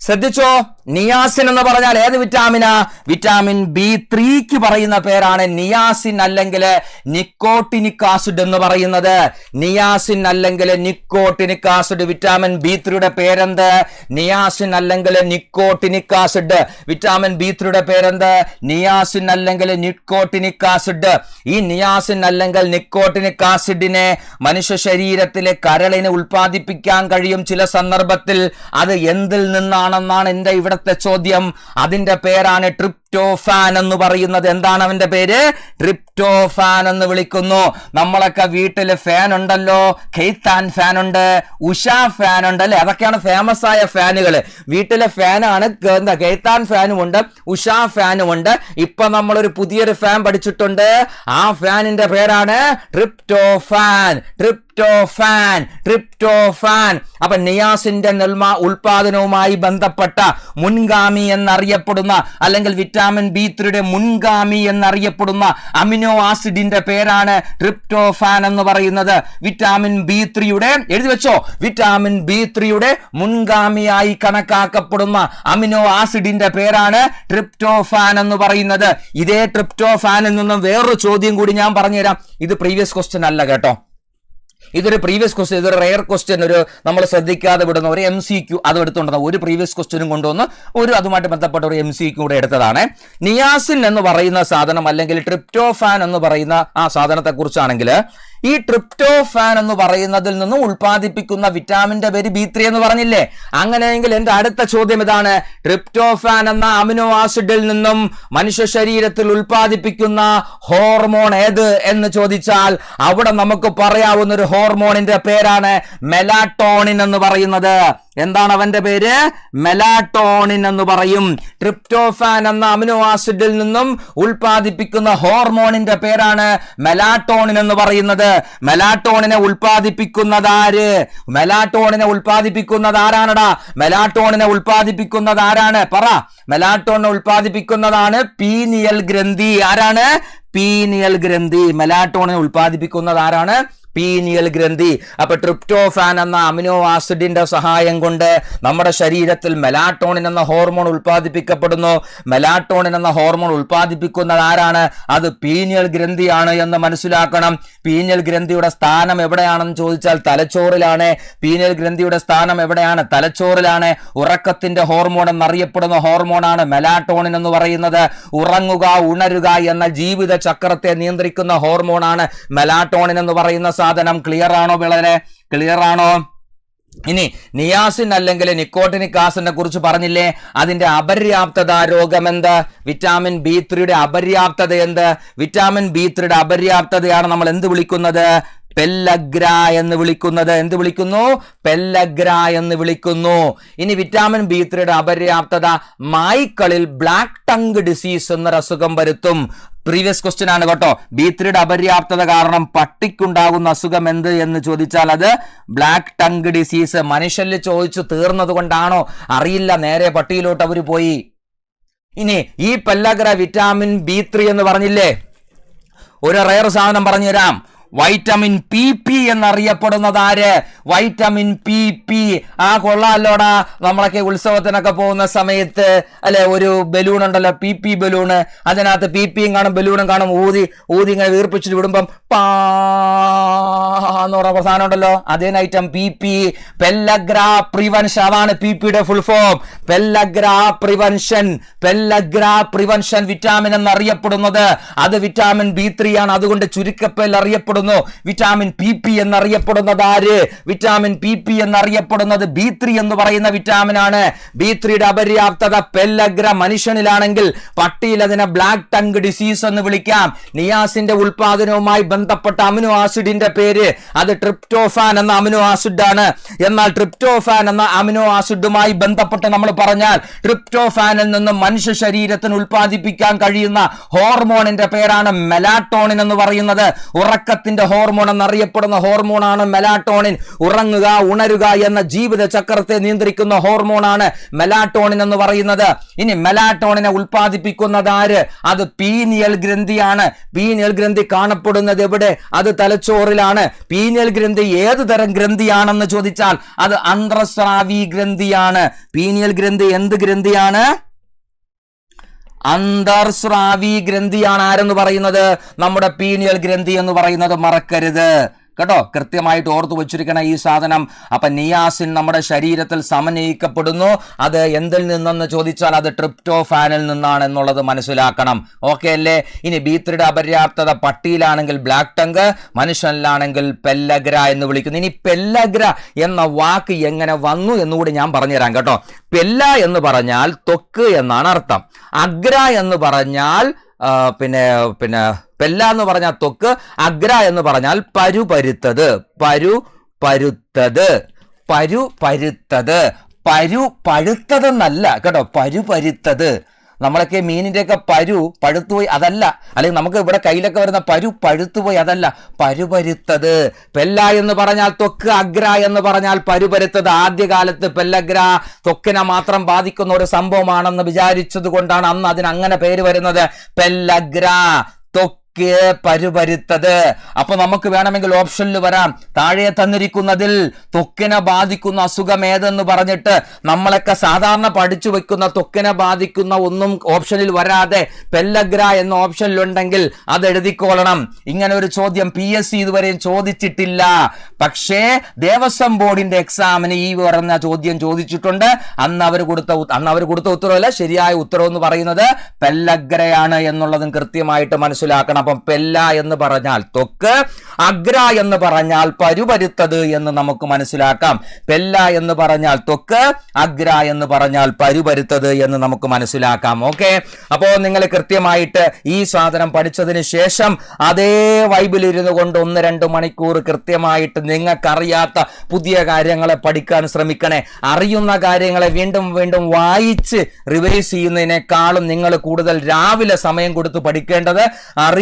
ശ്രദ്ധിച്ചോ? നിയാസിൻ എന്ന് പറഞ്ഞാൽ ഏത് വിറ്റാമിനാ? വിറ്റാമിൻ ബി ത്രീക്ക് പറയുന്ന പേരാണ്. നിയാസിൻ അല്ലെങ്കിൽ നിക്കോട്ടിനിക് ആസിഡ് എന്ന് പറയുന്നത്. നിയാസിൻ അല്ലെങ്കിൽ നിക്കോട്ടിനിക് ആസിഡ്. വിറ്റാമിൻ ബി ത്രീയുടെ പേരെന്ത്? നിയാസിൻ അല്ലെങ്കിൽ നിക്കോട്ടിനിക് ആസിഡ്. വിറ്റാമിൻ ബി ത്രീയുടെ പേരെന്ത്? നിയാസിൻ അല്ലെങ്കിൽ നിക്കോട്ടിനിക് ആസിഡ്. ഈ നിയാസിൻ അല്ലെങ്കിൽ നിക്കോട്ടിനിക് ആസിഡിനെ മനുഷ്യ ശരീരത്തിലെ കരളിനെ ഉൽപ്പാദിപ്പിക്കാൻ കഴിയും ചില സന്ദർഭത്തിൽ. അത് എന്തിൽ നിന്നാണെന്നാണ് എന്റെ ഇവിടുത്തെ ചോദ്യം അതിന്റെ പേരാണ് ട്രിപ്റ്റോ ട്രിപ്റ്റോഫാൻ എന്ന് പറയുന്നത് എന്താണ് അവന്റെ പേര്? ട്രിപ്റ്റോഫാൻ എന്ന് വിളിക്കുന്നു. നമ്മളൊക്കെ വീട്ടിൽ ഫാൻ ഉണ്ടല്ലോ. ഖെയ്ത്താൻ ഫാൻ ഉണ്ട്. ഉഷ ഫാൻ ഉണ്ട് അല്ലെ? അതൊക്കെയാണ് ഫേമസ് ആയ ഫാനുകൾ വീട്ടിലെ ഫാനാണ് എന്താ ഖെയ്ത്താൻ ഫാനും ഉണ്ട് ഉഷ ഫാനും ഉണ്ട്. ഇപ്പൊ നമ്മളൊരു പുതിയൊരു ഫാൻ പഠിച്ചിട്ടുണ്ട്. ആ ഫാനിന്റെ പേരാണ് ട്രിപ്റ്റോഫാൻ. ട്രിപ്റ്റോഫാൻ. ട്രിപ്റ്റോഫാൻ. അപ്പൊ നിയാസിന്റെ നെൽമ ഉൽപാദനവുമായി ബന്ധപ്പെട്ട മുൻഗാമി എന്നറിയപ്പെടുന്ന അല്ലെങ്കിൽ വിറ്റാമിൻ ബി ത്രീയുടെ മുൻഗാമി എന്നറിയപ്പെടുന്ന അമിനോ ആസിഡിന്റെ പേരാണ് ട്രിപ്റ്റോഫാൻ എന്ന് പറയുന്നത്. വിറ്റാമിൻ ബി ത്രീയുടെ എഴുതി വെച്ചോ? വിറ്റാമിൻ ബി ത്രീയുടെ മുൻഗാമിയായി കണക്കാക്കപ്പെടുന്ന അമിനോ ആസിഡിന്റെ പേരാണ് ട്രിപ്റ്റോഫാൻ എന്ന് പറയുന്നത്. ഇതേ ട്രിപ്റ്റോഫാനിൽ നിന്നും വേറൊരു ചോദ്യം കൂടി ഞാൻ പറഞ്ഞുതരാം. ഇത് പ്രീവിയസ് ക്വസ്റ്റ്യൻ അല്ല കേട്ടോ. ഇതൊരു പ്രീവിയസ് ക്വസ്റ്റ്യൻ ഇതൊരു റെയർ ക്വസ്റ്റ്യൻ ഒരു നമ്മൾ ശ്രദ്ധിക്കാതെ വിടുന്ന ഒരു എം സി ക്യു അത് എടുത്തുകൊണ്ടുവന്ന ഒരു പ്രീവിയസ് ക്വസ്റ്റ്യനും കൊണ്ടുവന്ന് ഒരു അതുമായിട്ട് ബന്ധപ്പെട്ട ഒരു എം സി ക്യു കൂടെ എടുത്തതാണ്. നിയാസിൻ എന്ന് പറയുന്ന സാധനം അല്ലെങ്കിൽ ട്രിപ്റ്റോഫാൻ എന്ന് പറയുന്ന ആ സാധനത്തെ കുറിച്ചാണെങ്കിൽ ഈ ട്രിപ്റ്റോഫാൻ എന്ന് പറയുന്നതിൽ നിന്നും ഉൽപ്പാദിപ്പിക്കുന്ന വിറ്റാമിന്റെ പേര് ബി ത്രീ എന്ന് പറഞ്ഞില്ലേ? അങ്ങനെയെങ്കിൽ എന്റെ അടുത്ത ചോദ്യം ഇതാണ്. ട്രിപ്റ്റോഫാൻ എന്ന അമിനോ ആസിഡിൽ നിന്നും മനുഷ്യ ശരീരത്തിൽ ഉൽപ്പാദിപ്പിക്കുന്ന ഹോർമോൺ ഏത് എന്ന് ചോദിച്ചാൽ അവിടെ നമുക്ക് പറയാവുന്ന ഒരു ഹോർമോണിന്റെ പേരാണ് മെലാട്ടോണിൻ എന്ന് പറയുന്നത്. എന്താണ് അവന്റെ പേര്? മെലാട്ടോണിൻ എന്ന് പറയും. ട്രിപ്റ്റോഫാൻ എന്ന അമിനോ ആസിഡിൽ നിന്നും ഉൽപ്പാദിപ്പിക്കുന്ന ഹോർമോണിന്റെ പേരാണ് മെലാട്ടോണിൻ എന്ന് പറയുന്നത്. മെലാട്ടോണിനെ ഉൽപ്പാദിപ്പിക്കുന്നത് ആര്? മെലാട്ടോണിനെ ഉൽപ്പാദിപ്പിക്കുന്നത് ആരാണടാ? മെലാട്ടോണിനെ ഉൽപ്പാദിപ്പിക്കുന്നത് ആരാണ്? പറ. മെലാട്ടോണിനെ ഉൽപ്പാദിപ്പിക്കുന്നതാണ് പീനിയൽ ഗ്രന്ഥി. ആരാണ്? പീനിയൽ ഗ്രന്ഥി. മെലാട്ടോണിനെ ഉൽപ്പാദിപ്പിക്കുന്നത് ആരാണ്? പീനിയൽ ഗ്രന്ഥി. അപ്പൊ ട്രിപ്റ്റോഫാൻ എന്ന അമിനോ ആസിഡിന്റെ സഹായം കൊണ്ട് നമ്മുടെ ശരീരത്തിൽ മെലാട്ടോണിൻ എന്ന ഹോർമോൺ ഉൽപ്പാദിപ്പിക്കപ്പെടുന്നു. മെലാട്ടോണിൻ എന്ന ഹോർമോൺ ഉൽപ്പാദിപ്പിക്കുന്നത് ആരാണ്? അത് പീനിയൽ ഗ്രന്ഥിയാണ് എന്ന് മനസ്സിലാക്കണം. പീനിയൽ ഗ്രന്ഥിയുടെ സ്ഥാനം എവിടെയാണെന്ന് ചോദിച്ചാൽ തലച്ചോറിലാണ്. പീനിയൽ ഗ്രന്ഥിയുടെ സ്ഥാനം എവിടെയാണ്? തലച്ചോറിലാണ്. ഉറക്കത്തിന്റെ ഹോർമോൺ എന്നറിയപ്പെടുന്ന ഹോർമോണാണ് മെലാട്ടോണിൻ എന്ന് പറയുന്നത്. ഉറങ്ങുക ഉണരുക എന്ന ജീവിത ചക്രത്തെ നിയന്ത്രിക്കുന്ന ഹോർമോണാണ് മെലാട്ടോണിൻ എന്ന് പറയുന്ന സാധനം ക്ലിയർ ആണോ വിളരെ ക്ലിയർ ആണോ? ഇനി നിയാസിൻ അല്ലെങ്കിൽ നിക്കോട്ടിനിക് ആസിനെ കുറിച്ച് പറഞ്ഞില്ലേ? അതിന്റെ അപര്യാപ്തത രോഗം എന്ത്? വിറ്റാമിൻ ബി ത്രീയുടെ അപര്യാപ്തത എന്ത്? വിറ്റാമിൻ ബി ത്രീയുടെ അപര്യാപ്തതയാണ് നമ്മൾ എന്ത് വിളിക്കുന്നത്? പെല്ലഗ്ര എന്ന് വിളിക്കുന്നത് എന്ത് വിളിക്കുന്നു? പെല്ലഗ്ര എന്ന് വിളിക്കുന്നു. ഇനി വിറ്റാമിൻ ബി ത്രീയുടെ അപര്യാപ്തത മായ്ക്കളിൽ ബ്ലാക്ക് ടങ് ഡിസീസ് എന്നൊരു അസുഖം വരുത്തും. പ്രീവിയസ് ക്വസ്റ്റ്യൻ ആണ് കേട്ടോ. ബി ത്രീയുടെ അപര്യാപ്തത കാരണം പട്ടിക്കുണ്ടാകുന്ന അസുഖം എന്ത് എന്ന് ചോദിച്ചാൽ അത് ബ്ലാക്ക് ടങ് ഡിസീസ് മനുഷ്യരിൽ ചോദിച്ചു തീർന്നത് കൊണ്ടാണോ? അറിയില്ല. നേരെ പട്ടിയിലോട്ട് അവർ പോയി. ഇനി ഈ പെല്ലഗ്ര വിറ്റാമിൻ ബി ത്രീ എന്ന് പറഞ്ഞില്ലേ? ഒരു റയർ സാധനം പറഞ്ഞുതരാം. വൈറ്റമിൻ പി പി എന്നറിയപ്പെടുന്നത് ആര്? Vitamin P P. ആ കൊള്ളാലോടാ നമ്മളൊക്കെ ഉത്സവത്തിനൊക്കെ പോകുന്ന സമയത്ത് അല്ലെ ഒരു ബലൂൺ ഉണ്ടല്ലോ പി പി ബലൂണ്. അതിനകത്ത് പി പിയും കാണും ബലൂണും കാണും ഊതി ഊതി ഇങ്ങനെ വീർപ്പിച്ചിട്ട് വിടുമ്പം പാ എന്ന് പറഞ്ഞ പ്രധാനം ഉണ്ടല്ലോ. അതേ item P P. Pellagra prevention. അതാണ് പി പിയുടെ full form pellagra prevention. Pellagra prevention vitamin എന്നറിയപ്പെടുന്നത്. അത് വിറ്റാമിൻ ബി ത്രീ ആണ്. അതുകൊണ്ട് ചുരുക്കപ്പേൽ അറിയപ്പെടുന്നു വിറ്റാമിൻ പി പി എന്നറിയപ്പെടുന്നത് ആര്? വിറ്റാമിൻ പി പി എന്നറിയപ്പെടുന്നത് ബി ത്രീ എന്ന് പറയുന്ന വിറ്റാമിൻ ആണ്. ബി ത്രീയുടെ അപര്യാപ്തത പെല്ലഗ്ര മനുഷ്യനിലാണെങ്കിൽ പട്ടിയിൽ അതിനെ ബ്ലാക്ക് ടങ് ഡിസീസ് എന്ന് വിളിക്കാം. നിയാസിന്റെ ഉൽപാദനവുമായി ബന്ധപ്പെട്ട അമിനോ ആസിഡിന്റെ പേര് അത് ട്രിപ്റ്റോഫാൻ എന്ന അമിനോ ആസിഡ് ആണ് എന്നാൽ ട്രിപ്റ്റോഫാൻ എന്ന അമിനോ ആസിഡുമായി ബന്ധപ്പെട്ട് നമ്മൾ പറഞ്ഞാൽ ട്രിപ്റ്റോഫാനിൽ നിന്നും മനുഷ്യ ശരീരത്തിന് ഉൽപ്പാദിപ്പിക്കാൻ കഴിയുന്ന ഹോർമോണിന്റെ പേരാണ് മെലാട്ടോണിൻ എന്ന് പറയുന്നത്. ഉറക്കത്തിന്റെ ഹോർമോൺ എന്നറിയപ്പെടുന്ന ഹോർമോണാണ് മെലാട്ടോണിൻ ഉറങ്ങുക ഉണരുക എന്ന ജീവിത ചക്രത്തെ നിയന്ത്രിക്കുന്ന ഹോർമോണാണ് മെലാട്ടോണിൻ എന്ന് പറയുന്നത്. ഇനി മെലാട്ടോണിനെ ഉൽപ്പാദിപ്പിക്കുന്നത് ആര്? അത് പീനിയൽ ഗ്രന്ഥിയാണ്. പീനിയൽ ഗ്രന്ഥി കാണപ്പെടുന്നത് എവിടെ? അത് തലച്ചോറിലാണ്. പീനിയൽ ഗ്രന്ഥി ഏത് തരം ഗ്രന്ഥിയാണെന്ന് ചോദിച്ചാൽ അത് അന്ത്രസ്രാവി ഗ്രന്ഥിയാണ്. പീനിയൽ ഗ്രന്ഥി എന്ത് ഗ്രന്ഥിയാണ്? അന്തർസ്രാവി ഗ്രന്ഥിയാണ് ആരെന്ന് പറയുന്നത്? നമ്മുടെ പീനിയൽ ഗ്രന്ഥി എന്ന് പറയുന്നത് മറക്കരുത്. കേട്ടോ കൃത്യമായിട്ട് ഓർത്തു വെച്ചിരിക്കണം ഈ സാധനം. അപ്പൊ നിയാസിൻ നമ്മുടെ ശരീരത്തിൽ സമന്വയിക്കപ്പെടുന്നു. അത് എന്തിൽ നിന്നെന്ന് ചോദിച്ചാൽ അത് ട്രിപ്റ്റോഫാനിൽ നിന്നാണ് എന്നുള്ളത് മനസ്സിലാക്കണം. ഓക്കെ അല്ലേ? ഇനി ബീത്രിയുടെ അപര്യാപ്തത പട്ടിയിലാണെങ്കിൽ ബ്ലാക്ക് ടങ്ക് മനുഷ്യനിലാണെങ്കിൽ പെല്ലഗ്ര എന്ന് വിളിക്കുന്നു. ഇനി പെല്ലഗ്ര എന്ന വാക്ക് എങ്ങനെ വന്നു എന്നുകൂടി ഞാൻ പറഞ്ഞുതരാം കേട്ടോ. പെല്ല എന്ന് പറഞ്ഞാൽ തൊക്ക് എന്നാണ് അർത്ഥം. അഗ്ര എന്ന് പറഞ്ഞാൽ പിന്നെ പിന്നെ പെല്ല എന്ന് പറഞ്ഞാൽ തൊക്ക് അഗ്ര എന്ന് പറഞ്ഞാൽ പരു പരുത്തത്. പരു പരുത്തത്. പരു പരുത്തത്. പരു പഴുത്തതെന്നല്ല കേട്ടോ പരു പരുത്തത്. നമ്മളൊക്കെ മീനിന്റെയൊക്കെ പരു പഴുത്തുപോയി അതല്ല. അല്ലെങ്കിൽ നമുക്ക് ഇവിടെ കയ്യിലൊക്കെ വരുന്ന പരു പഴുത്തുപോയി അതല്ല. പരുപരുത്തത് പെല്ല എന്ന് പറഞ്ഞാൽ തൊക്ക് അഗ്ര എന്ന് പറഞ്ഞാൽ പരുപരുത്തത് ആദ്യകാലത്ത് പെല്ലഗ്ര തൊക്കിനെ മാത്രം ബാധിക്കുന്ന ഒരു സംഭവമാണെന്ന് വിചാരിച്ചത് കൊണ്ടാണ് അന്ന് അതിന് അങ്ങനെ പേര് വരുന്നത്. പെല്ലഗ്ര. ത്വക്ക് പരുപരുത്തത്. അപ്പൊ നമുക്ക് വേണമെങ്കിൽ ഓപ്ഷനിൽ വരാം. താഴെ തന്നിരിക്കുന്നതിൽ ത്വക്കിനെ ബാധിക്കുന്ന അസുഖം ഏതെന്ന് പറഞ്ഞിട്ട് നമ്മളൊക്കെ സാധാരണ പഠിച്ചു വെക്കുന്ന ത്വക്കിനെ ബാധിക്കുന്ന ഒന്നും ഓപ്ഷനിൽ വരാതെ പെല്ലഗ്ര എന്ന ഓപ്ഷനിലുണ്ടെങ്കിൽ അത് എഴുതിക്കോളണം. ഇങ്ങനെ ഒരു ചോദ്യം പി എസ് സി ഇതുവരെയും ചോദിച്ചിട്ടില്ല. പക്ഷേ ദേവസ്വം ബോർഡിന്റെ എക്സാമിന് ഈ പറഞ്ഞ ചോദ്യം ചോദിച്ചിട്ടുണ്ട്. അന്ന് അവർ കൊടുത്ത അന്ന് അവർ കൊടുത്ത ഉത്തരവല്ല ശരിയായ ഉത്തരവ് എന്ന് പറയുന്നത് പെല്ലഗ്രയാണ് എന്നുള്ളതും കൃത്യമായിട്ട് മനസ്സിലാക്കണം. അപ്പം പെല്ല എന്ന് പറഞ്ഞാൽ തൊക്ക് അഗ്ര എന്ന് പറഞ്ഞാൽ പരുപരുത്തത് എന്ന് നമുക്ക് മനസ്സിലാക്കാം. പെല്ല എന്ന് പറഞ്ഞാൽ തൊക്ക് അഗ്ര എന്ന് പറഞ്ഞാൽ പരുപരുത്തത് എന്ന് നമുക്ക് മനസ്സിലാക്കാം. ഓക്കെ? അപ്പോ നിങ്ങൾ കൃത്യമായിട്ട് ഈ സാധനം പഠിച്ചതിന് ശേഷം അതേ വൈബിൽ ഇരുന്നു കൊണ്ട് ഒന്ന് രണ്ട് മണിക്കൂർ കൃത്യമായിട്ട് നിങ്ങൾക്കറിയാത്ത പുതിയ കാര്യങ്ങളെ പഠിക്കാൻ ശ്രമിക്കണേ. അറിയുന്ന കാര്യങ്ങളെ വീണ്ടും വീണ്ടും വായിച്ച് റിവൈസ് ചെയ്യുന്നതിനേക്കാളും നിങ്ങൾ കൂടുതൽ രാവിലെ സമയം കൊടുത്ത് പഠിക്കേണ്ടത്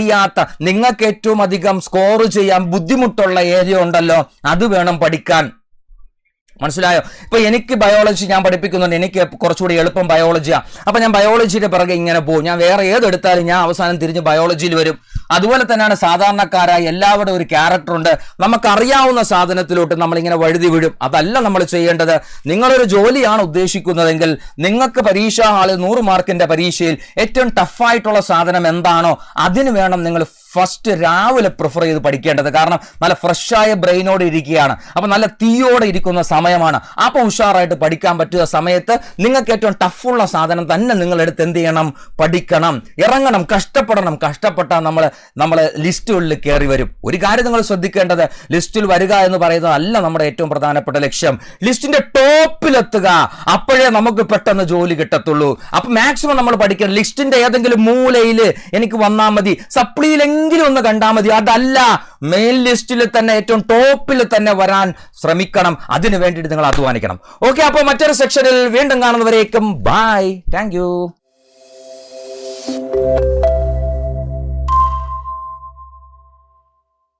അറിയാത്ത നിങ്ങൾക്ക് ഏറ്റവും അധികം സ്കോർ ചെയ്യാൻ ബുദ്ധിമുട്ടുള്ള ഏരിയ ഉണ്ടല്ലോ അത് വേണം പഠിക്കാൻ. മനസ്സിലായോ? ഇപ്പൊ എനിക്ക് ബയോളജി ഞാൻ പഠിപ്പിക്കുന്നുണ്ട്. എനിക്ക് കുറച്ചുകൂടി എളുപ്പം ബയോളജിയാണ് അപ്പൊ ഞാൻ ബയോളജിയുടെ പിറകെ ഇങ്ങനെ പോകും ഞാൻ വേറെ ഏതെടുത്താലും ഞാൻ അവസാനം തിരിഞ്ഞ് ബയോളജിയിൽ വരും. അതുപോലെ തന്നെയാണ് സാധാരണക്കാരായ എല്ലാവരുടെ ഒരു ക്യാരക്ടർ ഉണ്ട്. നമുക്കറിയാവുന്ന സാധനത്തിലോട്ട് നമ്മളിങ്ങനെ വഴുതി വീഴും. അതല്ല നമ്മൾ ചെയ്യേണ്ടത്. നിങ്ങളൊരു ജോലിയാണ് ഉദ്ദേശിക്കുന്നതെങ്കിൽ നിങ്ങൾക്ക് പരീക്ഷാ ഹാളിൽ നൂറ് മാർക്കിന്റെ പരീക്ഷയിൽ ഏറ്റവും ടഫായിട്ടുള്ള സാധനം എന്താണോ അതിന് വേണം നിങ്ങൾ ഫസ്റ്റ് രാവിലെ പ്രിഫർ ചെയ്ത് പഠിക്കേണ്ടത്. കാരണം നല്ല ഫ്രഷായ ബ്രെയിനോടെ ഇരിക്കുകയാണ്. അപ്പൊ നല്ല തീയോടെ ഇരിക്കുന്ന സമയമാണ്. അപ്പൊ ഉഷാറായിട്ട് പഠിക്കാൻ പറ്റുന്ന സമയത്ത് നിങ്ങൾക്ക് ഏറ്റവും ടഫുള്ള സാധനം തന്നെ നിങ്ങൾ എടുത്ത് എന്ത് ചെയ്യണം? പഠിക്കണം. ഇറങ്ങണം. കഷ്ടപ്പെടണം. കഷ്ടപ്പെട്ടാൽ നമ്മൾ നമ്മൾ ലിസ്റ്റുകളിൽ കയറി വരും. ഒരു കാര്യം നിങ്ങൾ ശ്രദ്ധിക്കേണ്ടത് ലിസ്റ്റിൽ വരിക എന്ന് പറയുന്നത് അല്ല നമ്മുടെ ഏറ്റവും പ്രധാനപ്പെട്ട ലക്ഷ്യം. ലിസ്റ്റിന്റെ ടോപ്പിലെത്തുക അപ്പോഴേ നമുക്ക് പെട്ടെന്ന് ജോലി കിട്ടത്തുള്ളൂ. അപ്പൊ മാക്സിമം നമ്മൾ പഠിക്കണം. ലിസ്റ്റിന്റെ ഏതെങ്കിലും മൂലയിൽ എനിക്ക് വന്നാൽ മതി. സപ്ലിയിലെങ്കിലും ഒന്ന് കണ്ടാൽ മതി. അതല്ല മെയിൻ ലിസ്റ്റിൽ തന്നെ ഏറ്റവും ടോപ്പിൽ തന്നെ വരാൻ ശ്രമിക്കണം. അതിനു വേണ്ടിയിട്ട് നിങ്ങൾ അധ്വാനിക്കണം. ഓക്കെ അപ്പോൾ മറ്റൊരു സെക്ഷനിൽ വീണ്ടും കാണുന്നവരേക്കും ബൈ താങ്ക് യു